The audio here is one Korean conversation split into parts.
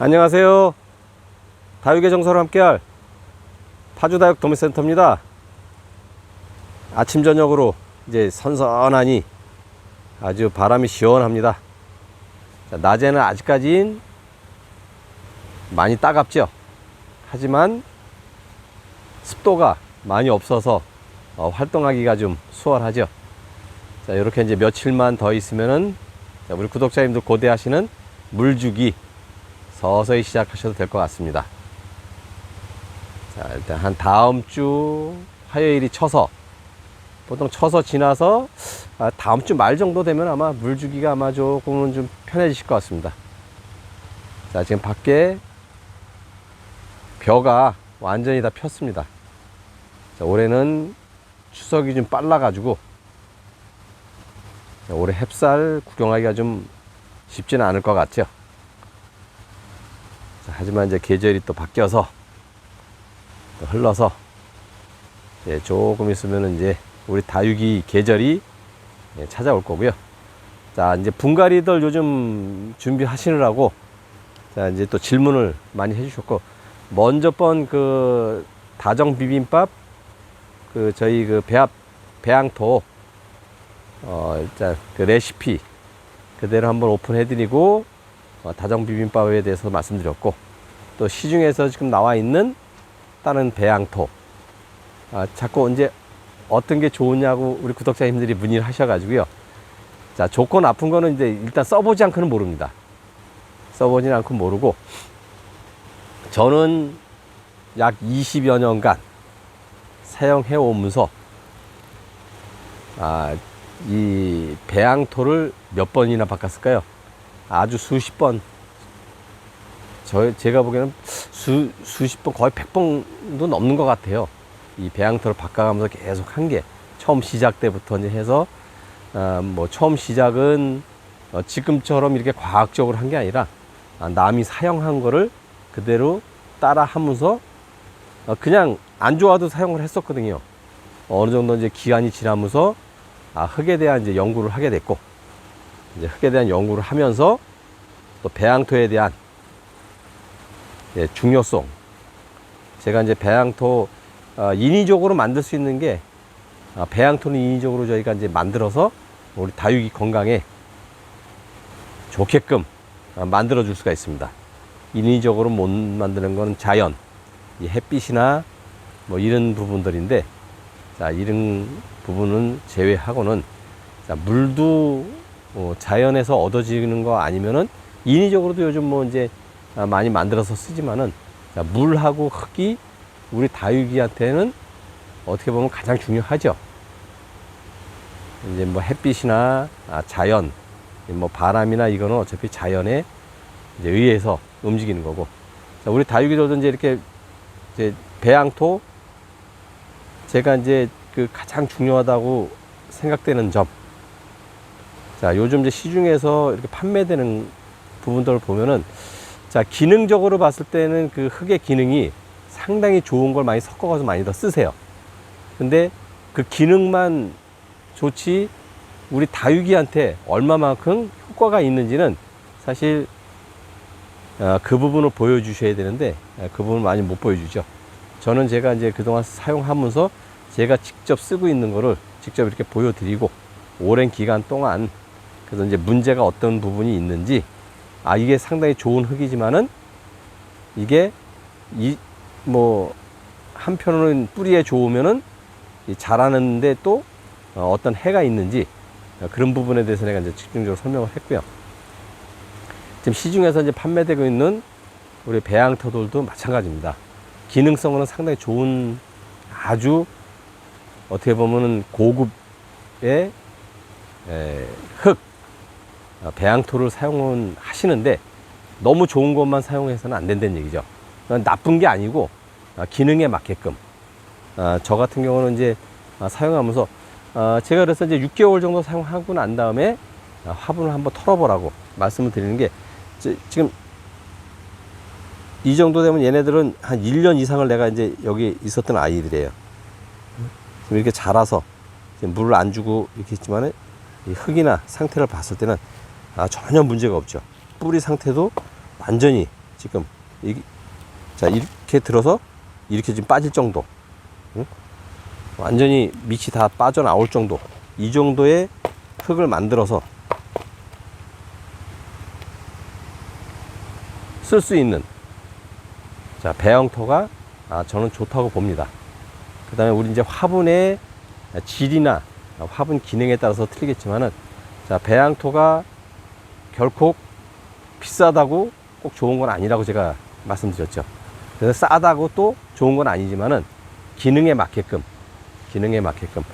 안녕하세요. 다육의 정서로 함께할 파주다육 도매센터입니다. 아침 저녁으로 이제 선선하니 아주 바람이 시원합니다. 자, 낮에는 아직까진 많이 따갑죠. 하지만 습도가 많이 없어서 어, 활동하기가 좀 수월하죠. 자, 이렇게 이제 며칠만 더 있으면은 자, 우리 구독자님들 고대하시는 물주기 서서히 시작하셔도 될 것 같습니다. 자, 일단 한 다음 주 화요일이 쳐서 보통 쳐서 지나서 아, 다음 주 말 정도 되면 아마 물 주기가 아마 조금은 좀 편해지실 것 같습니다. 자, 지금 밖에 벼가 완전히 다 폈습니다. 자, 올해는 추석이 좀 빨라가지고 자, 올해 햅쌀 구경하기가 좀 쉽지는 않을 것 같죠. 자, 하지만 이제 계절이 또 바뀌어서 또 흘러서 예, 조금 있으면 이제 우리 다육이 계절이 예, 찾아올 거고요. 자, 이제 분갈이들 요즘 준비하시느라고 자, 이제 또 질문을 많이 해주셨고 먼저 번 그 다정 비빔밥 그 저희 그 배합 배양토 어 일단 그 레시피 그대로 한번 오픈해드리고 어, 다정 비빔밥에 대해서 말씀드렸고 또 시중에서 지금 나와 있는 다른 배양토 아, 자꾸 언제 어떤 게 좋으냐고 우리 구독자님들이 문의를 하셔가지고요. 자 좋고 나쁜 거는 이제 일단 써보지 않고는 모릅니다. 써보진 않고 모르고 저는 약 20여 년간 사용해 오면서 아, 이 배양토를 몇 번이나 바꿨을까요? 아주 수십 번. 저 제가 보기에는 수 수십 번 거의 100번도 넘는 것 같아요. 이 배양토를 바꿔가면서 계속 한 게 처음 시작 때부터 이제 해서 아, 뭐 처음 시작은 어, 지금처럼 이렇게 과학적으로 한 게 아니라 아, 남이 사용한 거를 그대로 따라 하면서 어, 그냥 안 좋아도 사용을 했었거든요. 어느 정도 이제 기간이 지나면서 아, 흙에 대한 이제 연구를 하게 됐고 이제 흙에 대한 연구를 하면서 또 배양토에 대한 예, 중요성 제가 이제 배양토 어, 인위적으로 만들 수 있는 게 아, 배양토는 인위적으로 저희가 이제 만들어서 우리 다육이 건강에 좋게끔 아, 만들어 줄 수가 있습니다. 인위적으로 못 만드는 거는 자연, 이 햇빛이나 뭐 이런 부분들인데, 자, 이런 부분은 제외하고는, 자, 물도 어, 자연에서 얻어지는 거 아니면은 인위적으로도 요즘 뭐 이제 아, 많이 만들어서 쓰지만은, 자, 물하고 흙이 우리 다육이한테는 어떻게 보면 가장 중요하죠. 이제 뭐 햇빛이나 아, 자연, 뭐 바람이나 이거는 어차피 자연에 이제 의해서 움직이는 거고. 자, 우리 다육이들도 이제 이렇게 이제 배양토 제가 이제 그 가장 중요하다고 생각되는 점. 자, 요즘 이제 시중에서 이렇게 판매되는 부분들을 보면은 자, 기능적으로 봤을 때는 그 흙의 기능이 상당히 좋은 걸 많이 섞어가서 많이 더 쓰세요. 근데 그 기능만 좋지 우리 다육이한테 얼마만큼 효과가 있는지는 사실 어, 그 부분을 보여주셔야 되는데 어, 그 부분을 많이 못 보여주죠. 저는 제가 이제 그동안 사용하면서 제가 직접 쓰고 있는 거를 직접 이렇게 보여드리고 오랜 기간 동안 그래서 이제 문제가 어떤 부분이 있는지 아 이게 상당히 좋은 흙이지만은 이게 이 뭐 한편으로는 뿌리에 좋으면은 이 자라는데 또 어, 어떤 해가 있는지 어, 그런 부분에 대해서 내가 이제 집중적으로 설명을 했고요. 지금 시중에서 이제 판매되고 있는 우리 배양토들도 마찬가지입니다. 기능성으로는 상당히 좋은 아주 어떻게 보면은 고급의 에, 흙 어, 배양토를 사용 하시는데 너무 좋은 것만 사용해서는 안 된다는 얘기죠. 나쁜 게 아니고 아, 기능에 맞게끔 아, 저 같은 경우는 이제 아, 사용하면서 아, 제가 그래서 이제 6개월 정도 사용하고 난 다음에 아, 화분을 한번 털어보라고 말씀을 드리는 게 지- 지금 이 정도 되면 얘네들은 한 1년 이상을 내가 이제 여기 있었던 아이들이에요. 이렇게 자라서 물을 안 주고 이렇게 있지만은 이 흙이나 상태를 봤을 때는 아, 전혀 문제가 없죠. 뿌리 상태도 완전히 지금 이, 자 이렇게 들어서 이렇게 지금 빠질 정도 응? 완전히 밑이 다 빠져나올 정도 이 정도의 흙을 만들어서 쓸 수 있는 자 배영토가 아, 저는 좋다고 봅니다. 그 다음에 우리 이제 화분의 질이나 화분 기능에 따라서 틀리겠지만은 자 배양토가 결코 비싸다고 꼭 좋은 건 아니라고 제가 말씀드렸죠. 그래서 싸다고 또 좋은 건 아니지만은 기능에 맞게끔 기능에 맞게끔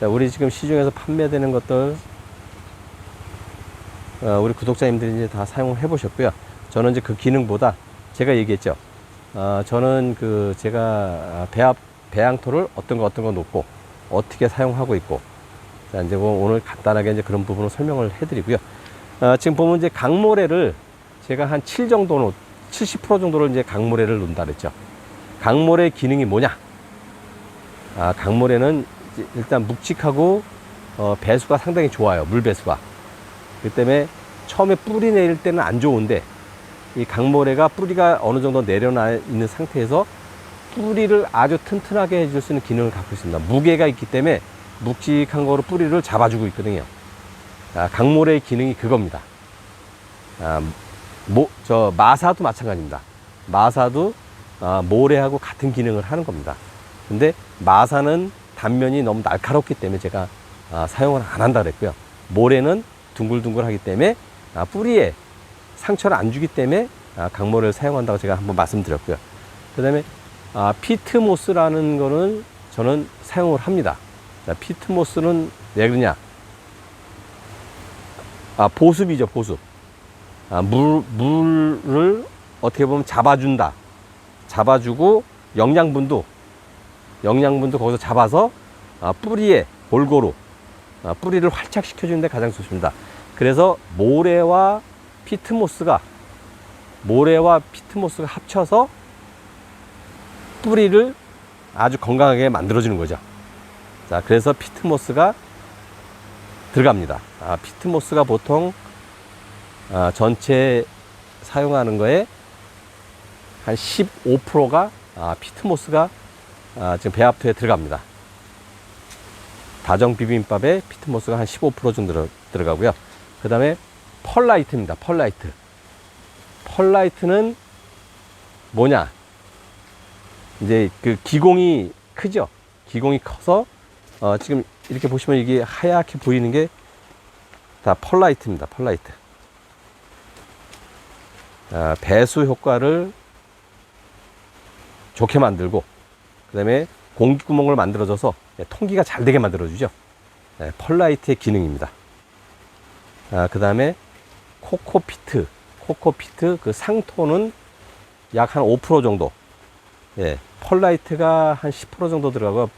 자 우리 지금 시중에서 판매되는 것들 어, 우리 구독자님들이 이제 다 사용을 해보셨고요. 저는 이제 그 기능보다 제가 얘기했죠. 어, 저는 그 제가 배합 배양토를 어떤 거 어떤 거 놓고 어떻게 사용하고 있고 자 이제 뭐 오늘 간단하게 이제 그런 부분을 설명을 해드리고요. 어, 지금 보면 이제 강모래를 제가 한 7 정도, 70% 정도를 이제 강모래를 놓는다 그랬죠. 강모래 기능이 뭐냐? 아, 강모래는 일단 묵직하고 어, 배수가 상당히 좋아요. 물 배수가. 그 때문에 처음에 뿌리 내릴 때는 안 좋은데 이 강모래가 뿌리가 어느 정도 내려나 있는 상태에서 뿌리를 아주 튼튼하게 해줄 수 있는 기능을 갖고 있습니다. 무게가 있기 때문에 묵직한 거로 뿌리를 잡아주고 있거든요. 아, 강모래의 기능이 그겁니다. 아, 모, 저 마사도 마찬가지입니다. 마사도 아, 모래하고 같은 기능을 하는 겁니다. 근데 마사는 단면이 너무 날카롭기 때문에 제가 아, 사용을 안 한다 그랬고요. 모래는 둥글둥글하기 때문에 아, 뿌리에 상처를 안 주기 때문에 아, 강모래를 사용한다고 제가 한번 말씀드렸고요. 그 다음에 아, 피트모스라는 거는 저는 사용을 합니다. 자, 피트모스는 왜 그러냐? 아, 보습이죠, 보습. 아, 물, 물을 어떻게 보면 잡아준다. 잡아주고 영양분도, 영양분도 거기서 잡아서 아, 뿌리에 골고루 아, 뿌리를 활착시켜주는 데 가장 좋습니다. 그래서 모래와 피트모스가 모래와 피트모스가 합쳐서 뿌리를 아주 건강하게 만들어주는 거죠. 자, 그래서 피트모스가 들어갑니다. 아, 피트모스가 보통 아, 전체 사용하는 거에 한 15%가 아, 피트모스가 아, 지금 배합토에 들어갑니다. 다정 비빔밥에 피트모스가 한 15% 정도 들어, 들어가고요. 그 다음에 펄라이트입니다. 펄라이트. 펄라이트는 뭐냐? 이제 그 기공이 크죠. 기공이 커서 어, 지금 이렇게 보시면 이게 하얗게 보이는 게 다 펄라이트입니다. 펄라이트. 아, 배수 효과를 좋게 만들고 그다음에 공기 구멍을 만들어줘서 예, 통기가 잘 되게 만들어주죠. 예, 펄라이트의 기능입니다. 아, 그다음에 코코피트, 코코피트 그 상토는 약 한 5% 정도. 예, 펄라이트가 한 10% 정도 들어가고,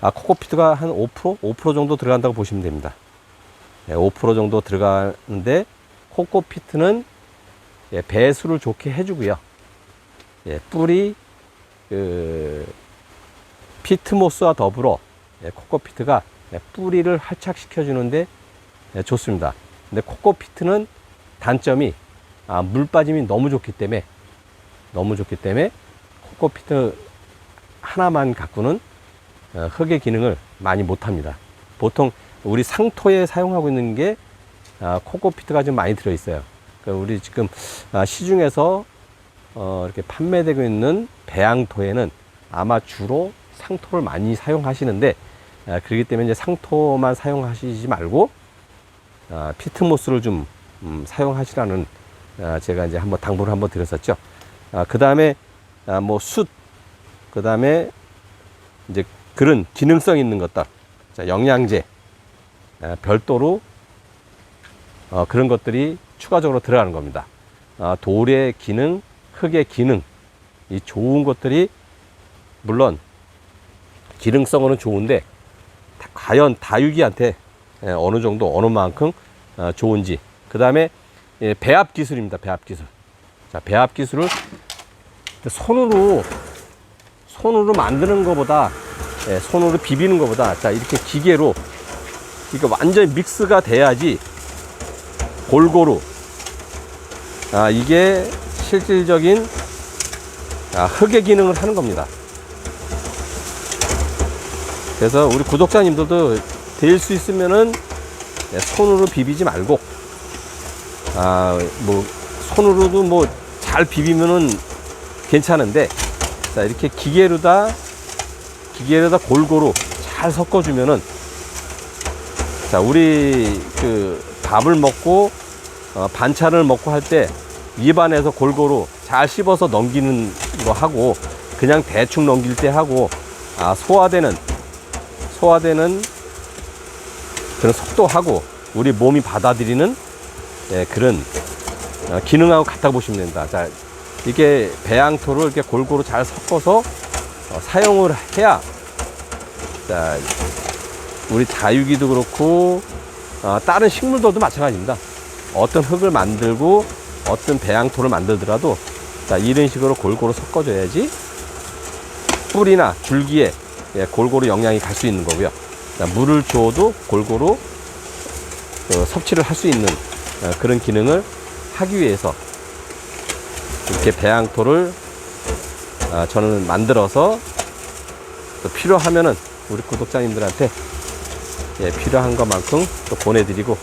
아, 코코피트가 한 5%? 5% 정도 들어간다고 보시면 됩니다. 예, 5% 정도 들어가는데, 코코피트는 예, 배수를 좋게 해주고요. 예, 뿌리, 그, 피트모스와 더불어 예, 코코피트가 예, 뿌리를 활착시켜 주는데 예, 좋습니다. 근데 코코피트는 단점이 아, 물 빠짐이 너무 좋기 때문에 너무 좋기 때문에 코코피트 하나만 갖고는 어, 흙의 기능을 많이 못합니다. 보통 우리 상토에 사용하고 있는 게 아, 코코피트가 좀 많이 들어 있어요. 그러니까 우리 지금 아, 시중에서 어, 이렇게 판매되고 있는 배양토에는 아마 주로 상토를 많이 사용하시는데 아, 그렇기 때문에 이제 상토만 사용하시지 말고 아, 피트모스를 좀 음, 사용하시라는 아, 제가 이제 한번 당부를 한번 드렸었죠. 아, 그 다음에 아, 뭐 숯, 그 다음에 이제 그런 기능성 있는 것들, 자, 영양제. 아, 별도로 어, 그런 것들이 추가적으로 들어가는 겁니다. 아, 돌의 기능, 흙의 기능, 이 좋은 것들이 물론 기능성으로는 좋은데 다- 과연 다육이한테 예, 어느 정도 어느 만큼 어, 좋은지. 그 다음에 배합 기술입니다 배합 기술. 자 배합 기술을 손으로 손으로 만드는 것보다 예, 손으로 비비는 것보다 자 이렇게 기계로 이거 완전히 믹스가 돼야지 골고루 아 이게 실질적인 아, 흙의 기능을 하는 겁니다. 그래서 우리 구독자님들도 될 수 있으면은 네, 손으로 비비지 말고 아 뭐 손으로도 뭐 잘 비비면은 괜찮은데 자 이렇게 기계로다 기계로다 골고루 잘 섞어주면은 자 우리 그 밥을 먹고 어, 반찬을 먹고 할 때 입안에서 골고루 잘 씹어서 넘기는 거 하고 그냥 대충 넘길 때 하고 아 소화되는 소화되는 그런 속도하고 우리 몸이 받아들이는 예, 그런 어, 기능하고 같다고 보시면 됩니다. 자, 이게 배양토를 이렇게 골고루 잘 섞어서 어, 사용을 해야 자, 우리 다육이도 그렇고 어, 다른 식물들도 마찬가지입니다. 어떤 흙을 만들고 어떤 배양토를 만들더라도 자, 이런 식으로 골고루 섞어줘야지 뿌리나 줄기에 예, 골고루 영양이 갈 수 있는 거고요. 자, 물을 줘도 골고루 어, 섭취를 할 수 있는 어, 그런 기능을 하기 위해서 이렇게 배양토를 아, 저는 만들어서 또 필요하면은 우리 구독자님들한테 예, 필요한 것만큼 또 보내드리고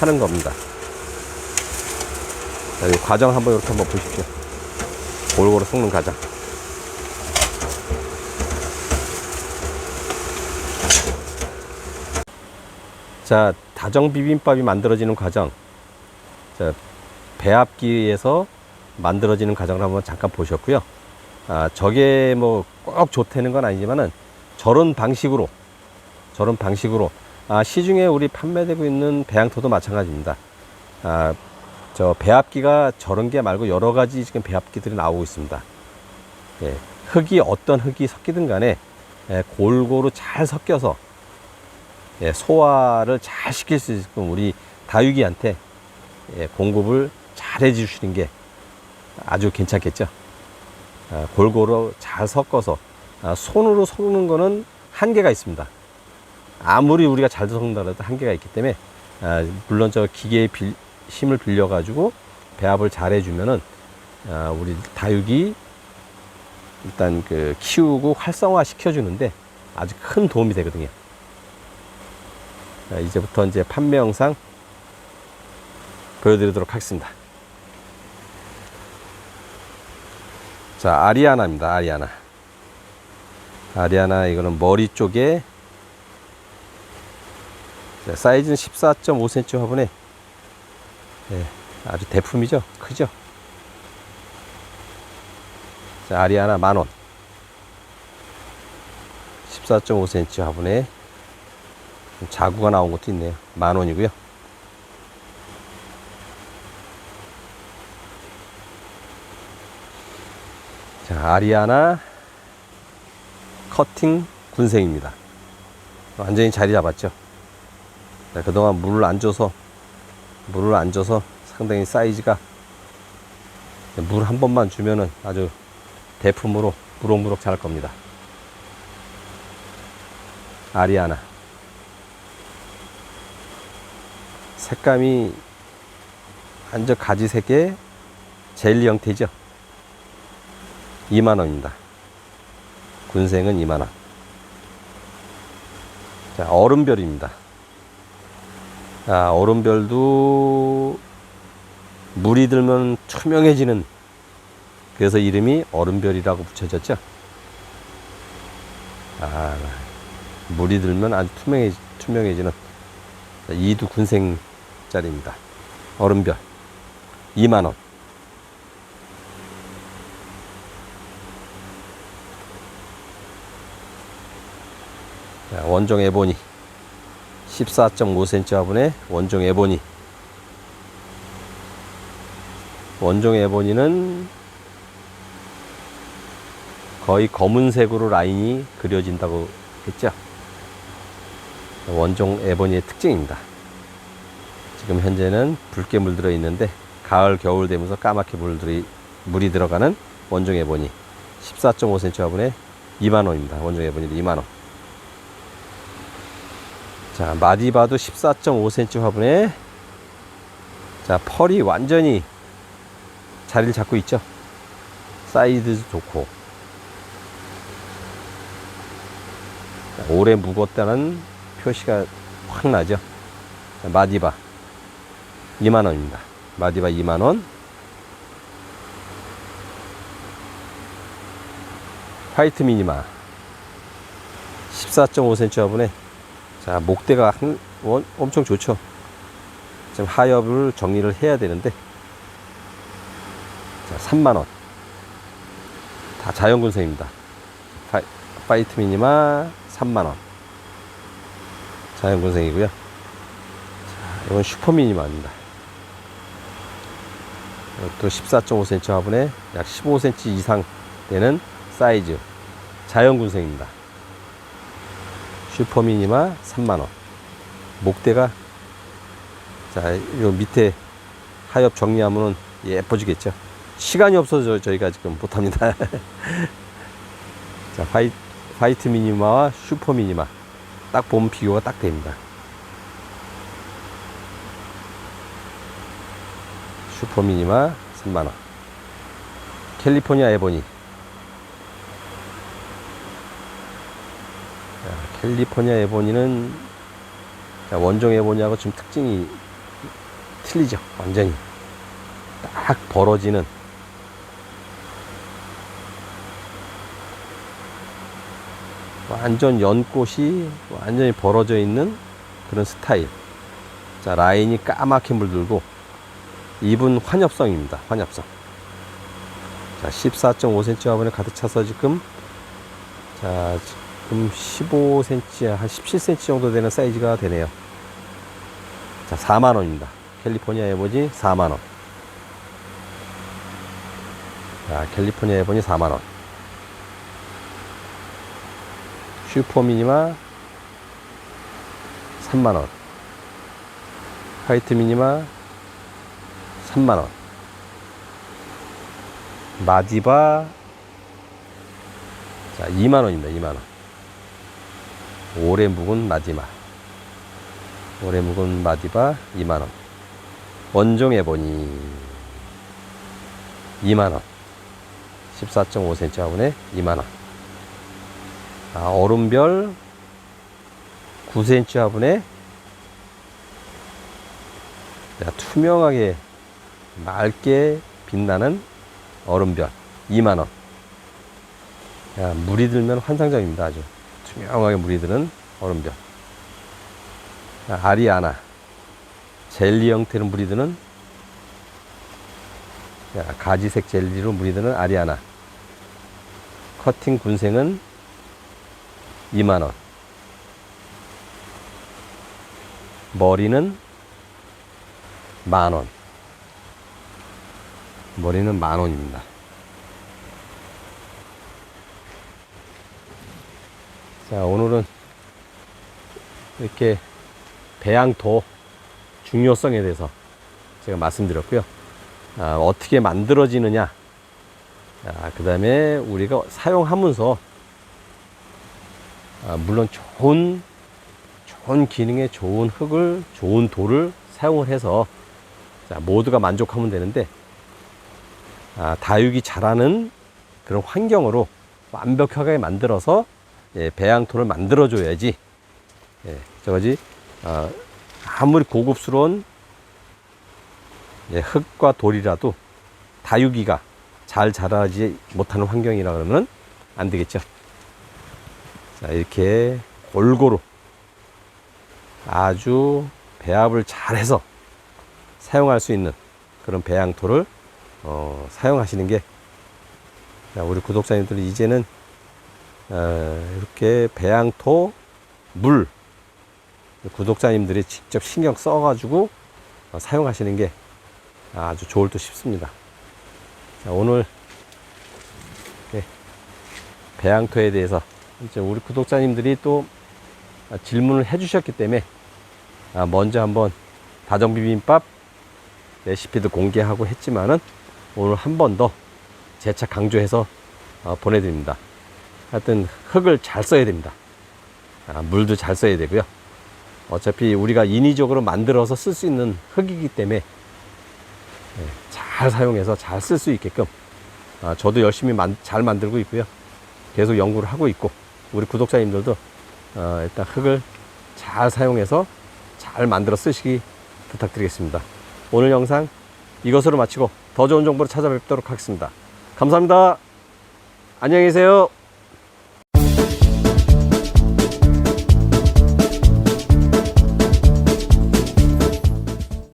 하는 겁니다. 자, 이 과정 한번 이렇게 한번 보십시오. 골고루 섞는 과정. 자, 다정 비빔밥이 만들어지는 과정. 자, 배합기에서 만들어지는 과정을 한번 잠깐 보셨고요. 아, 저게 뭐 꼭 좋다는 건 아니지만은 저런 방식으로, 저런 방식으로, 아, 시중에 우리 판매되고 있는 배양토도 마찬가지입니다. 아, 저 배합기가 저런 게 말고 여러 가지 지금 배합기들이 나오고 있습니다. 예, 흙이 어떤 흙이 섞이든 간에 예, 골고루 잘 섞여서 예, 소화를 잘 시킬 수 있게끔 우리 다육이한테 예, 공급을 잘 해주시는 게 아주 괜찮겠죠. 아, 골고루 잘 섞어서 아, 손으로 섞는 거는 한계가 있습니다. 아무리 우리가 잘 섞는다 해도 한계가 있기 때문에 아, 물론 저 기계의 빌- 힘을 빌려 가지고 배합을 잘 해주면은 아, 우리 다육이 일단 그 키우고 활성화 시켜주는데 아주 큰 도움이 되거든요. 자, 이제부터 이제 판매 영상 보여드리도록 하겠습니다. 자, 아리아나입니다. 아리아나. 아리아나 이거는 머리 쪽에 자, 사이즈는 14.5cm 화분에 예, 아주 대품이죠. 크죠. 자, 아리아나 만원. 14.5cm 화분에 좀 자구가 나온 것도 있네요. 만 원이고요. 자, 아리아나 커팅 군생입니다. 완전히 자리 잡았죠. 자, 그동안 물을 안 줘서 물을 안 줘서 상당히 사이즈가 물 한 번만 주면은 아주 대품으로 무럭무럭 자랄 겁니다. 아리아나. 색감이 완전 가지색의 젤리 형태죠. 2만원입니다. 군생은 2만원. 자, 얼음별입니다. 자, 얼음별도 물이 들면 투명해지는 그래서 이름이 얼음별이라고 붙여졌죠. 아, 물이 들면 아주 투명해, 투명해지는 이두 군생짜리입니다. 얼음별 2만원. 원종 에보니 14.5cm 화분에 원종 에보니 원종 에보니는 거의 검은색으로 라인이 그려진다고 했죠. 원종 에보니의 특징입니다. 지금 현재는 붉게 물들어 있는데 가을 겨울 되면서 까맣게 물들이 물이 들어가는 원종 에보니 14.5cm 화분에 2만 원입니다. 원종 에보니 2만 원. 자 마디바도 14.5cm 화분에 자 펄이 완전히 자리를 잡고 있죠. 사이즈도 좋고 자, 오래 묵었다는 표시가 확 나죠. 자, 마디바 2만 원입니다. 마디바 2만 원. 화이트 미니마 14.5cm 화분에 자 목대가 한, 원, 엄청 좋죠. 지금 하엽을 정리를 해야 되는데 자 3만 원. 다 자연군생입니다. 파이, 파이 트 미니마 3만 원. 자연군생이고요. 자, 이건 슈퍼 미니마입니다. 또 14.5cm 화분에 약 15cm 이상 되는 사이즈 자연군생입니다. 슈퍼미니마 3만원. 목대가, 자, 요 밑에 하엽 정리하면 예뻐지겠죠. 시간이 없어서 저희가 지금 못합니다. 자, 화이, 화이트 미니마와 슈퍼 미니마. 딱 보면 비교가 딱 됩니다. 슈퍼 미니마 3만원. 캘리포니아 에보니. 자, 캘리포니아 에보니는 자, 원종 에보니하고 좀 특징이 틀리죠. 완전히. 딱 벌어지는 완전 연꽃이 완전히 벌어져 있는 그런 스타일. 자, 라인이 까맣게 물들고 잎은 환엽성입니다. 환엽성. 자, 14.5cm 화분에 가득 차서 지금 자, 지금 15cm, 한 17cm 정도 되는 사이즈가 되네요. 자, 4만 원입니다. 캘리포니아 에보니 4만 원. 자, 캘리포니아 에보니 4만 원. 슈퍼 미니마 3만 원. 화이트 미니마 3만 원. 마디바 자, 2만 원입니다. 2만 원. 오래 묵은 마디마. 오래 묵은 마디바 2만 원. 원종 에보니 2만 원. 14.5cm 화분에 2만 원. 아, 얼음별 9cm 화분에 자, 투명하게 맑게 빛나는 얼음별 2만원 야, 물이 들면 환상적입니다 아주 투명하게 물이 드는 얼음별. 자, 아리아나. 젤리 형태로 물이 드는 자, 가지색 젤리로 물이 드는 아리아나. 커팅 군생은 2만원. 머리는 만원. 머리는 만 원입니다. 자, 오늘은 이렇게 배양토 중요성에 대해서 제가 말씀드렸고요. 아, 어떻게 만들어지느냐, 아, 그 다음에 우리가 사용하면서, 아, 물론 좋은, 좋은 기능에 좋은 흙을, 좋은 돌을 사용을 해서, 자, 모두가 만족하면 되는데, 아, 다육이 자라는 그런 환경으로 완벽하게 만들어서 예, 배양토를 만들어줘야지 예, 저거지 아, 아무리 고급스러운 예, 흙과 돌이라도 다육이가 잘 자라지 못하는 환경이라 그러면 안 되겠죠. 자 이렇게 골고루 아주 배합을 잘해서 사용할 수 있는 그런 배양토를 어, 사용하시는 게 자, 우리 구독자님들 이제는 어, 이렇게 배양토 물 구독자님들이 직접 신경 써가지고 어, 사용하시는 게 아주 좋을 듯 싶습니다. 자, 오늘 네, 배양토에 대해서 이제 우리 구독자님들이 또 질문을 해주셨기 때문에 아, 먼저 한번 다정비빔밥 레시피도 공개하고 했지만은 오늘 한 번 더 재차 강조해서 어, 보내드립니다. 하여튼 흙을 잘 써야 됩니다. 아, 물도 잘 써야 되고요. 어차피 우리가 인위적으로 만들어서 쓸 수 있는 흙이기 때문에 예, 잘잘 사용해서 잘 쓸 수 있게끔 아, 저도 열심히 만- 잘 만들고 있고요. 계속 연구를 하고 있고 우리 구독자님들도 어, 일단 흙을 잘 사용해서 잘 만들어 쓰시기 부탁드리겠습니다. 오늘 영상 이것으로 마치고 더 좋은 정보로 찾아뵙도록 하겠습니다. 감사합니다. 안녕히 계세요.